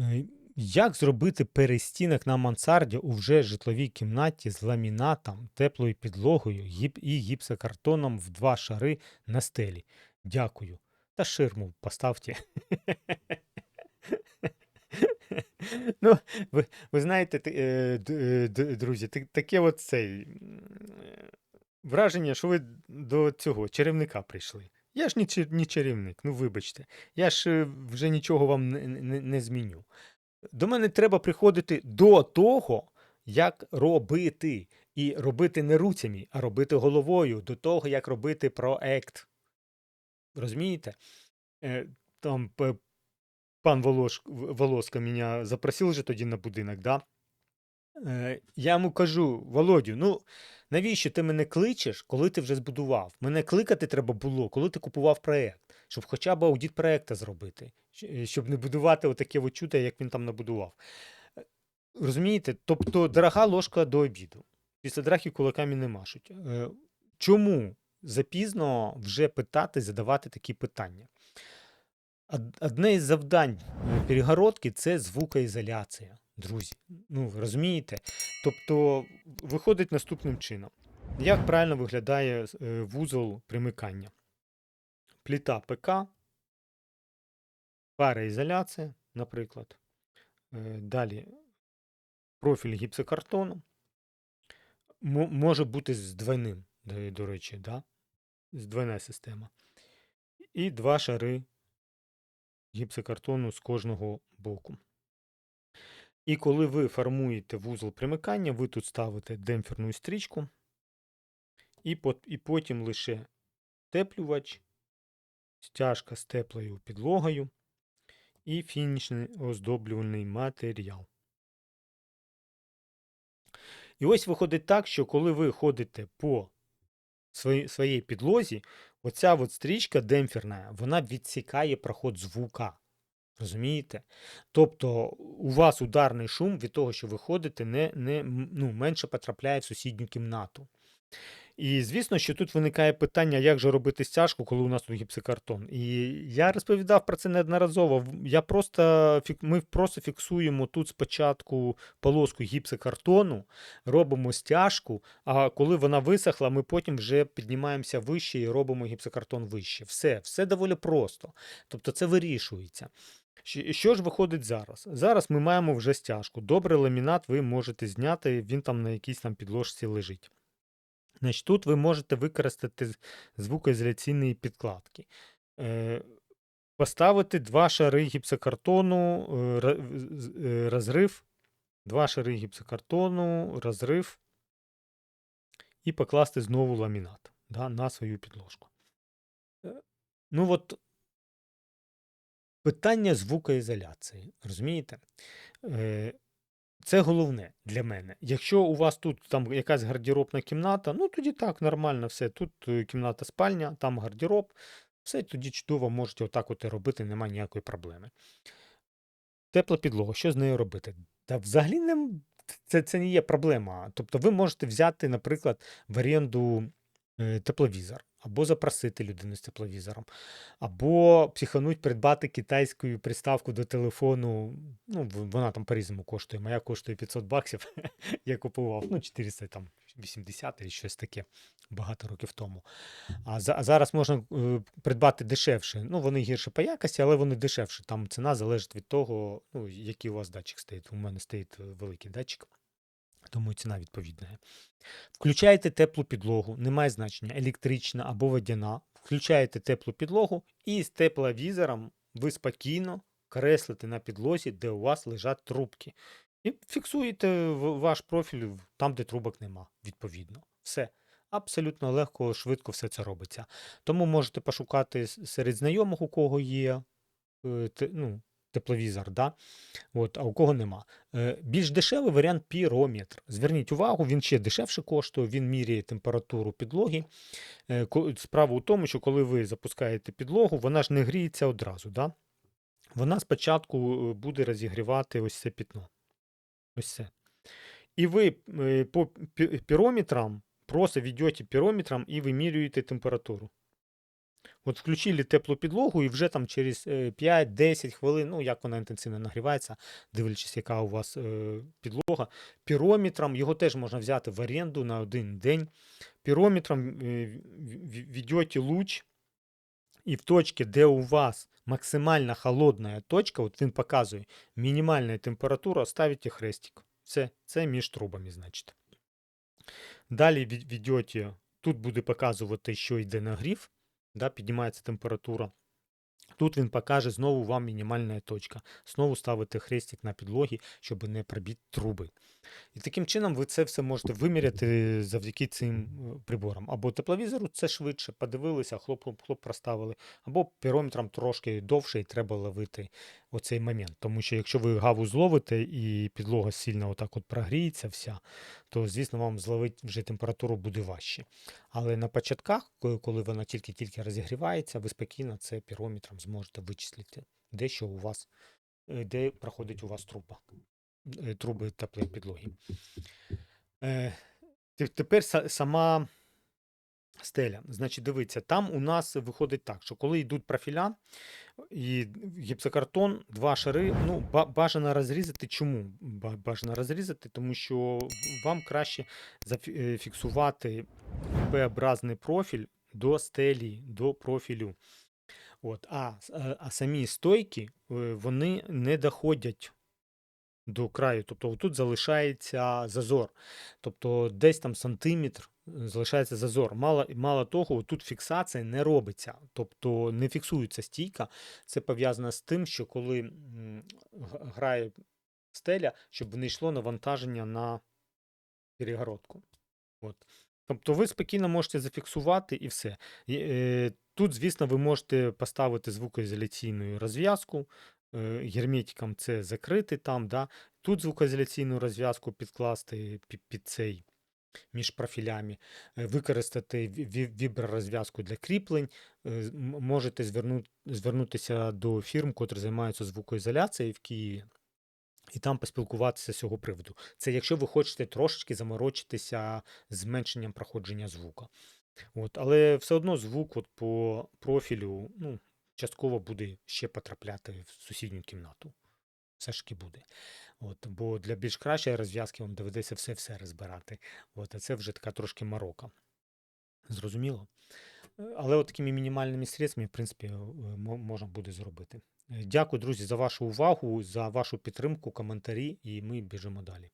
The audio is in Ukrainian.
Е, Як зробити перестінок на мансарді у вже житловій кімнаті з ламінатом, теплою підлогою гіп- і гіпсокартоном в два шари на стелі? Дякую. Та ширму поставте. Ну, ви, ви знаєте, ти- е, д- е, д- друзі, ти- таке от цей враження, що ви до цього чарівника прийшли. Я ж не, чарівник, ну вибачте. Я ж е, вже нічого вам не, не, не зміню. До мене треба приходити до того, як робити. І робити не руцями, а робити головою, до того, як робити проект. Розумієте? Е, Там пан Волош, Волоска мене запросив же тоді на будинок, да? Е, Я йому кажу, Володю, ну навіщо ти мене кличеш, коли ти вже збудував? Мене кликати треба було, коли ти купував проєкт, щоб хоча б аудит проєкта зробити, е, щоб не будувати отаке от як він там набудував. Е, Розумієте? Тобто дорога ложка до обіду. Після драхи кулаками не машуть. Чому запізно вже питати, задавати такі питання? Одне із завдань перегородки це звукоізоляція, друзі. Ну, розумієте? Тобто виходить наступним чином. Як правильно виглядає е, вузол примикання? Пліта ПК, пароізоляція, наприклад. Е, Далі профіль гіпсокартону. Мо- Може бути з двойним, до речі, да? Здвойна система. І два шари гіпсокартону з кожного боку. І коли ви формуєте вузол примикання, ви тут ставите демпферну стрічку, і, і потім лише теплювач, стяжка з теплою підлогою і фінішний оздоблювальний матеріал. І ось виходить так, що коли ви ходите по своїй, своїй підлозі, оця от стрічка демпферна, вона відсікає проход звука. Розумієте? Тобто у вас ударний шум від того, що ви ходите, не, не, ну, менше потрапляє в сусідню кімнату. І звісно, що тут виникає питання, як же робити стяжку, коли у нас тут гіпсокартон. І я розповідав про це неодноразово. Я просто, ми просто фіксуємо тут спочатку полоску гіпсокартону, робимо стяжку, а коли вона висохла, ми потім вже піднімаємося вище і робимо гіпсокартон вище. Все, все доволі просто. Тобто це вирішується. Що ж виходить зараз? Зараз ми маємо вже стяжку. Добрий ламінат ви можете зняти, він там на якійсь там підложці лежить. Значить, тут ви можете використати з- звукоізоляційні підкладки. Е, Поставити два шари гіпсокартону, е, е, розрив, два шари гіпсокартону, розрив, і покласти знову ламінат да, на свою підложку. Ну от питання звукоізоляції, розумієте? Е, Це головне для мене. Якщо у вас тут там якась гардеробна кімната, ну тоді так, нормально все. Тут е, кімната спальня, там гардероб, все тоді чудово можете отак от і робити, немає ніякої проблеми. Тепла підлога, що з нею робити? Та взагалі не, це, це не є проблема. Тобто ви можете взяти, наприклад, в оренду е, тепловізор, або запросити людину з тепловізором, або психануть придбати китайську приставку до телефону. Ну, вона там по-різному коштує. Моя коштує 500 баксів. Я купував, ну, 400 там 80 чи щось таке багато років тому. А, за, а зараз можна е, придбати дешевше. Ну, вони гірше по якості, але вони дешевше. Там ціна залежить від того, ну, який у вас датчик стоїть. У мене стоїть е, великий датчик, тому і ціна відповідна. Включаєте теплу підлогу, немає значення, електрична або водяна. Включаєте теплу підлогу і з тепловізором ви спокійно креслите на підлозі, де у вас лежать трубки. І фіксуєте ваш профіль там, де трубок нема, відповідно. Все. Абсолютно легко, швидко все це робиться. Тому можете пошукати серед знайомих, у кого є е, ну, тепловізор, да? От, а у кого нема. Е, Більш дешевий варіант пірометр. Зверніть увагу, він ще дешевше коштує, він міряє температуру підлоги. Е, Справа у тому, що коли ви запускаєте підлогу, вона ж не гріється одразу. Да? Вона спочатку е, буде розігрівати ось це пітно. Ось це. І ви по пірометрам просто ведете пірометром і вимірюєте температуру. От включили теплу підлогу, і вже там через е, 5-10 хвилин, ну як вона інтенсивно нагрівається, дивлячись, яка у вас е, підлога. Пірометром його теж можна взяти в оренду на один день. Пірометром е, ведете луч, і в точці, де у вас максимально холодна точка, от він показує мінімальна температура, ставите хрестик. Все, це між трубами, значить. Далі ведете, тут буде показувати, що йде нагрів, да, піднімається температура. Тут він покаже знову вам мінімальна точка. Знову ставите хрестик на підлогі, щоб не пробити труби. І таким чином ви це все можете виміряти завдяки цим е, приборам. Або тепловізору це швидше, подивилися, хлоп-хлоп проставили, або пірометром трошки довше і треба ловити оцей момент. Тому що якщо ви гаву зловите і підлога сильно отак от прогріється вся, то звісно вам зловити вже температуру буде важче. Але на початках, коли вона тільки-тільки розігрівається, ви спокійно це пірометром зможете вичислити, де що у вас, е, де проходить у вас труба, е, труби теплої підлоги. Е, Тепер сама стеля. Значить, дивіться, там у нас виходить так, що коли йдуть профіля і гіпсокартон, два шари, ну, бажано розрізати. Чому ба- бажано розрізати? Тому що вам краще зафіксувати П-образний профіль до стелі, до профілю. От, а, е, а самі стойки е, вони не доходять до краю. Тобто тут залишається зазор. Тобто десь там сантиметр е, залишається зазор. Мало, мало того, тут фіксація не робиться. Тобто не фіксується стійка. Це пов'язано з тим, що коли грає стеля, щоб не йшло навантаження на перегородку. От. Тобто ви спокійно можете зафіксувати і все. Е, тут, звісно, ви можете поставити звукоізоляційну розв'язку. Е, герметиком це закрити там. Да? Тут звукоізоляційну розв'язку підкласти під, під цей між профілями, е, використати ві- ві- вібророзв'язку для кріплень. Е, Можете зверну, звернутися до фірм, котрі займаються звукоізоляцією в Києві. І там поспілкуватися з цього приводу. Це якщо ви хочете трошечки заморочитися зменшенням проходження звука. От, але все одно звук от по профілю ну, частково буде ще потрапляти в сусідню кімнату. Все ж таки буде. От, бо для більш кращої розв'язки вам доведеться все-все розбирати. От, а це вже така трошки морока. Зрозуміло? Е, Але от такими мінімальними средствами, в принципі, е, можна буде зробити. Е, Дякую, друзі, за вашу увагу, за вашу підтримку, коментарі, і ми біжимо далі.